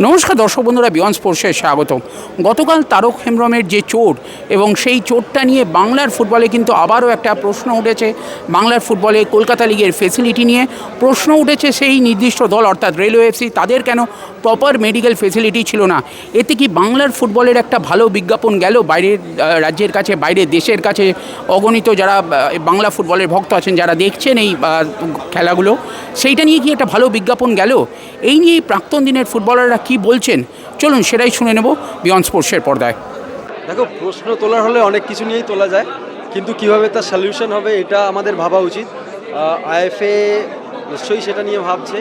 নমস্কার দর্শক বন্ধুরা বিয়ন স্পোর্টসে স্বাগতম। গতকাল তারক হেমব্রমের যে চোট এবং সেই চোটটা নিয়ে বাংলার ফুটবলে কিন্তু আবারও একটা প্রশ্ন উঠেছে। বাংলার ফুটবলে কলকাতা লিগের ফেসিলিটি নিয়ে প্রশ্ন উঠেছে সেই নির্দিষ্ট দল, অর্থাৎ রেলওয়ে এফসি, তাদের কেন প্রপার মেডিকেল ফেসিলিটি ছিল না? এতে কি বাংলার ফুটবলের একটা ভালো বিজ্ঞাপন গেল বাইরের রাজ্যের কাছে, বাইরের দেশের কাছে? অগণিত যারা বাংলা ফুটবলের ভক্ত আছেন, যারা দেখছেন এই খেলাগুলো, সেইটা নিয়ে কি একটা ভালো বিজ্ঞাপন গেল? এই নিয়ে প্রাক্তন দিনের ফুটবলাররা কি বলছেন? চলুন সেটাই শুনে নেব বিয়ন স্পোর্টসের পর্দায়। দেখো, প্রশ্ন তোলার হলে অনেক কিছু নিয়েই তোলা যায়, কিন্তু কীভাবে তার সলিউশন হবে এটা আমাদের ভাবা উচিত। আইএফএ নিশ্চয়ই সেটা নিয়ে ভাবছে।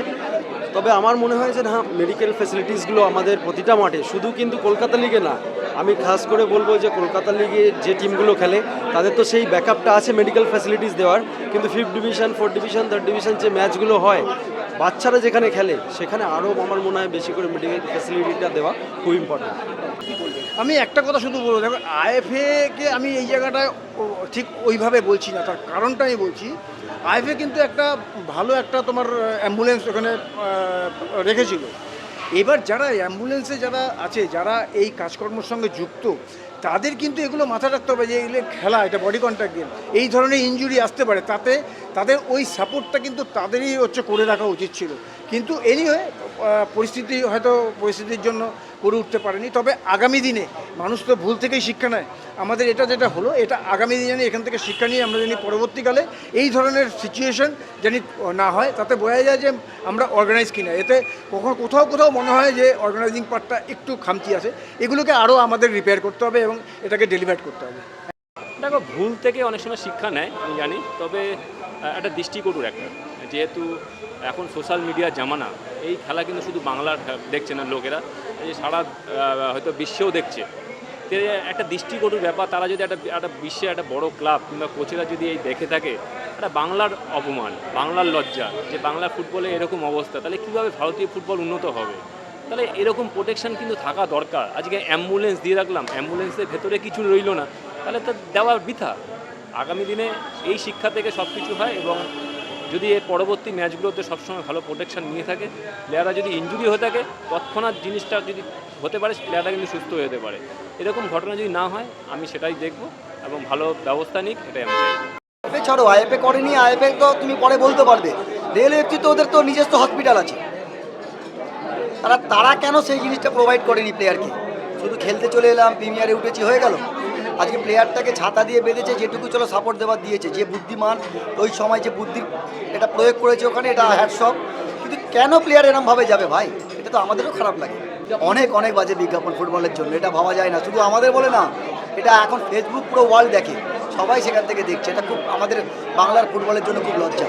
তবে আমার মনে হয় যে না মেডিকেল ফ্যাসিলিটিসগুলো আমাদের প্রতিটা মাঠে, শুধু কিন্তু কলকাতা লিগে না, আমি খাস করে বলব যে কলকাতা লিগে যে টিমগুলো খেলে, তাদের তো সেই ব্যাকআপটা আছে মেডিকেল ফ্যাসিলিটিস দেওয়ার, কিন্তু fifth division fourth division third division যে ম্যাচগুলো হয় বাচ্চারা যেখানে খেলে, সেখানে আরও আমার মনে হয় বেশি করে মেডিকেল ফ্যাসিলিটিটা দেওয়া খুব ইম্পর্টেন্ট আমি একটা কথা শুধু বলব, দেখো, আইএফএ কে আমি এই জায়গাটায় ঠিক ওইভাবে বলছি না, তার কারণটা আমি বলছি। আইএফএ কিন্তু একটা ভালো একটা তোমার অ্যাম্বুলেন্স ওখানে রেখেছিল। এবার যারা অ্যাম্বুলেন্সে যারা আছে, যারা এই কাজকর্মের সঙ্গে যুক্ত তাদের কিন্তু এগুলো মাথা রাখতে হবে যে এগুলো খেলা, এটা বডি কন্ট্যাক্ট গেম এই ধরনের ইঞ্জুরি আসতে পারে, তাতে তাদের ওই সাপোর্টটা কিন্তু তাদেরই হচ্ছে করে রাখা উচিত ছিল। কিন্তু এনিওয়ে পরিস্থিতি হয়তো পরিস্থিতির জন্য করে উঠতে পারেনি। তবে আগামী দিনে, মানুষ তো ভুল থেকেই শিক্ষা নেয়। আমাদের এটা যেটা হলো, এটা আগামী দিনে এখান থেকে শিক্ষা নিয়ে আমরা জানি পরবর্তীকালে এই ধরনের সিচুয়েশন জানি না হয়। তাতে বোঝা যায় যে আমরা অর্গানাইজ কিনা। এতে কখনো কোথাও কোথাও মনে হয় যে অর্গানাইজিং পার্টটা একটু খামতি আছে। এগুলোকে আরও আমাদের রিপেয়ার করতে হবে এবং এটাকে ডেলিভার করতে হবে। দেখো, ভুল থেকে অনেক সময় শিক্ষা নেয়, আমি জানি। তবে একটা দৃষ্টিকটুর একটা যেহেতু এখন সোশ্যাল মিডিয়ার জামানা এই খেলা কিন্তু শুধু বাংলার দেখছে না লোকেরা যে সারা হয়তো বিশ্বেও দেখছে। তো একটা দৃষ্টিকটুর ব্যাপার, তারা যদি একটা একটা বিশ্বে একটা বড় ক্লাব কিংবা কোচেরা যদি এই দেখে থাকে, একটা বাংলার অপমান, বাংলার লজ্জা, যে বাংলা ফুটবলে এরকম অবস্থা, তাহলে কীভাবে ভারতীয় ফুটবল উন্নত হবে? তাহলে এরকম প্রোটেকশন কিন্তু থাকা দরকার। আজকে অ্যাম্বুলেন্স দিয়ে রাখলাম অ্যাম্বুলেন্সের ভেতরে কিছু রইল না, তাহলে তো দেওয়ার বৃথা। আগামী দিনে এই শিক্ষা থেকে সব কিছু হয় এবং যদি এর পরবর্তী ম্যাচগুলোতে সবসময় ভালো প্রোটেকশন নিয়ে থাকে প্লেয়াররা যদি ইঞ্জুরি হয়ে থাকে, তৎক্ষণাৎ জিনিসটা যদি হতে পারে প্লেয়াররা কিন্তু সুস্থ হয়ে যেতে পারে। এরকম ঘটনা যদি না হয়, আমি সেটাই দেখব এবং ভালো ব্যবস্থা নিক, এটাই আমি চাই। ছাড়ো আইএফএ করেনি আইএফএ তো তুমি পরে বলতে পারবে। রেল এফসি তো ওদের তো নিজস্ব হসপিটাল আছে। তারা তারা কেন সেই জিনিসটা প্রোভাইড করেনি প্লেয়ারকে শুধু খেলতে চলে এলাম প্রিমিয়ারে উঠেছি, হয়ে গেল। আজকে প্লেয়ারটাকে ছাতা দিয়ে বেঁধেছে, যেটুকু চলো সাপোর্ট দেওয়ার দিয়েছে, যে বুদ্ধিমান, ওই সময় যে বুদ্ধির এটা প্রয়োগ করেছে ওখানে, এটা হ্যাটসঅপ কিন্তু কেন প্লেয়ার এরমভাবে যাবে ভাই? এটা তো আমাদেরও খারাপ লাগে। অনেক অনেক বাজে বিজ্ঞাপন ফুটবলের জন্য, এটা ভাবা যায় না। শুধু আমাদের বলে না, এটা এখন ফেসবুক পুরো ওয়ার্ল্ড দেখে, সবাই সেখান থেকে দেখছে। এটা খুব আমাদের বাংলার ফুটবলের জন্য খুব লজ্জা।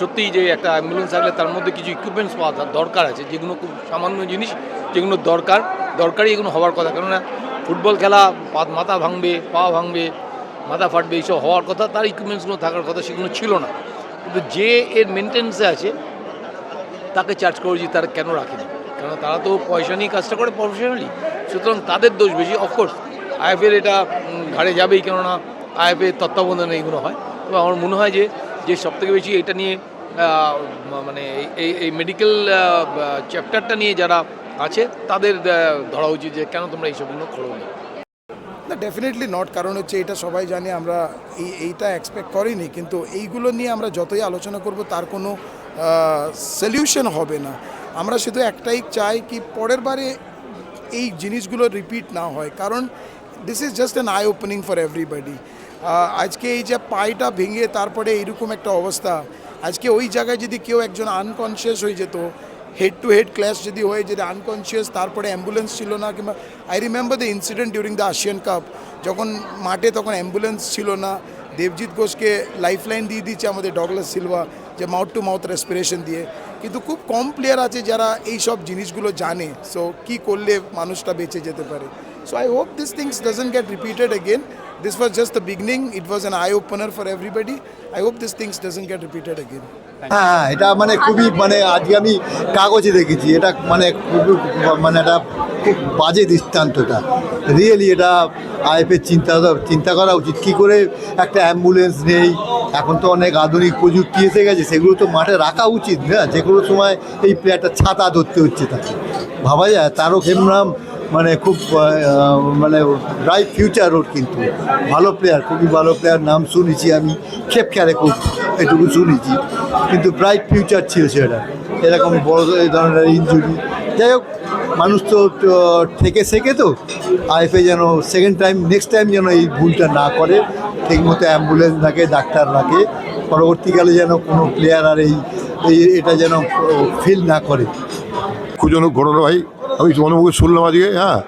সত্যিই যে একটা অ্যাম্বুলেন্স থাকলে তার মধ্যে কিছু ইকুইপমেন্টস পাওয়া দরকার আছে, যেগুলো খুব সামান্য জিনিস, যেগুলো দরকার, দরকারই এগুলো হওয়ার কথা। কেননা ফুটবল খেলা মাথা ভাঙবে, পা ভাঙবে, মাথা ফাটবে, এইসব হওয়ার কথা তার ইকুইপমেন্টসগুলো থাকার কথা সেগুলো ছিল না। কিন্তু যে এর মেনটেন্সে আছে, তাকে চার্জ করেছি তারা কেন রাখেনি? কেন তারা তো পয়সা নিয়ে কাজটা করে প্রফেশনালি সুতরাং তাদের দোষ বেশি। অফকোর্স আইএফের এটা ঘাড়ে যাবেই, কেননা আইএফের তত্ত্বাবধানে এইগুলো হয়। তবে আমার মনে হয় যে যে সবথেকে বেশি এটা নিয়ে মানে এই এই মেডিকেল চ্যাপ্টারটা নিয়ে যারা আছে, তাদের ধরা উচিত যে কেন তোমরা এইসবগুলো করো না না ডেফিনেটলি নট কারণ হচ্ছে এটা সবাই জানে, আমরা এই, এইটা এক্সপেক্ট করিনি, কিন্তু এইগুলো নিয়ে আমরা যতই আলোচনা করব, তার কোনো সলিউশন হবে না। আমরা শুধু একটাই চাই কি পরের বারে এই জিনিসগুলো রিপিট না হয়, কারণ this is just an eye opening for everybody আজকে এই যে পাইটা ভেঙে তারপরে এইরকম একটা অবস্থা, আজকে ওই জায়গায় যদি কেউ একজন আনকনসিয়াস হয়ে যেত হেড টু হেড ক্ল্যাশ যদি হয়ে, যদি আনকনসিয়াস তারপরে অ্যাম্বুলেন্স ছিল না, কিংবা I remember the incident during the Asian cup যখন মাঠে তখন অ্যাম্বুলেন্স ছিল না দেবজিৎ ঘোষকে লাইফ লাইন দিয়ে দিচ্ছে আমাদের ডগলাস সিলভা যে মাউথ টু মাউথ রেসপিরেশন দিয়ে কিন্তু খুব কম প্লেয়ার আছে যারা এই সব জিনিসগুলো জানে সো কি করলে মানুষটা বেঁচে যেতে পারে so I hope this things doesn't get repeated again. This was just the beginning. It was an eye opener for everybody. I hope these things doesn't get repeated again. হ্যাঁ এটা মানে খুবই মানে আজকে আমি কাগজে দেখেছি। এটা মানে খুবই মানে এটা খুব বাজে দৃষ্টান্ত এটা রিয়েলি এটা আইএফের চিন্তা চিন্তা করা উচিত। কী করে একটা অ্যাম্বুলেন্স নেই? এখন তো অনেক আধুনিক প্রযুক্তি এসে গেছে। সেগুলো তো মাঠে রাখা উচিত না? যে কোনো সময় এই প্লেয়ারটা ছাতা ধরতে হচ্ছে তাকে। ভাবা যায় তারক হেমরাম মানে খুব মানে ব্রাইট ফিউচার ওর কিন্তু। ভালো প্লেয়ার খুবই ভালো প্লেয়ার নাম শুনেছি আমি, খেপ খেলে খুব, এটুকু শুনেছি। কিন্তু ব্রাইট ফিউচার ছিল সেটা। এরকম বড় এই ধরনের ইঞ্জুরি যাই হোক, মানুষ তো থেকে শেখে তো। আইএফএ যেন সেকেন্ড টাইম নেক্সট টাইম যেন এই ভুলটা না করে, ঠিকমতো অ্যাম্বুলেন্স রাখে ডাক্তার রাখে পরবর্তীকালে যেন কোনো প্লেয়ার আর এই এটা যেন ফিল না করে। দুঃখজনক ঘটনা ভাই আমি তোমার মুখে শুনলাম আজকে হ্যাঁ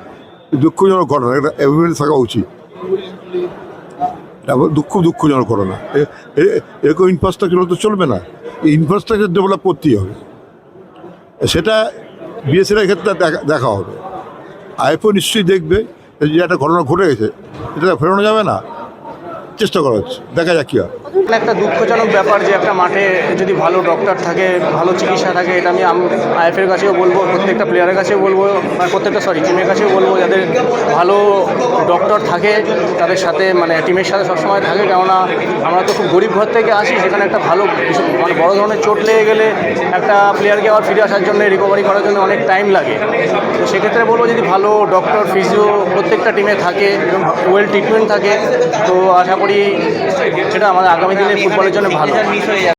দুঃখজনক ঘটনা, এটা অ্যাভেলেবেল থাকা উচিত। দুঃখ, দুঃখজনক ঘটনা। এরকম ইনফ্রাস্ট্রাকচার তো চলবে না। ইনফ্রাস্ট্রাকচার ডেভেলপ করতেই হবে। সেটা বিএসএর ক্ষেত্রে দেখা হবে। আইএফও নিশ্চয়ই দেখবে যে একটা ঘটনা ঘটে গেছে। এটা ফেরানো যাবে না। চেষ্টা করা হচ্ছে। দেখা যাক কী হয়। একটা দুঃখজনক ব্যাপার যে একটা মাঠে যদি ভালো ডক্টর থাকে, ভালো চিকিৎসা থাকে, এটা আমি আইএফের কাছেও বলব, প্রত্যেকটা প্লেয়ারের কাছেও বলব প্রত্যেকটা সরি টিমের কাছেও বলব, যাদের ভালো ডক্টর থাকে, তাদের সাথে মানে টিমের সাথে সবসময় থাকে, কেননা আমরা তো খুব গরিব ঘর থেকে আসি, সেখানে একটা ভালো মানে বড় ধরনের চোট লেগে গেলে একটা প্লেয়ারকে আবার ফিরে আসার জন্য রিকভারি করার জন্য অনেক টাইম লাগে। তো সেক্ষেত্রে বলব যদি ভালো ডক্টর ফিজিও প্রত্যেকটা টিমে থাকে ওয়েল ট্রিটমেন্ট থাকে, তো আশা করি সেটা আমাদের আগামী দিনে ফুটবলের জন্য ভালো।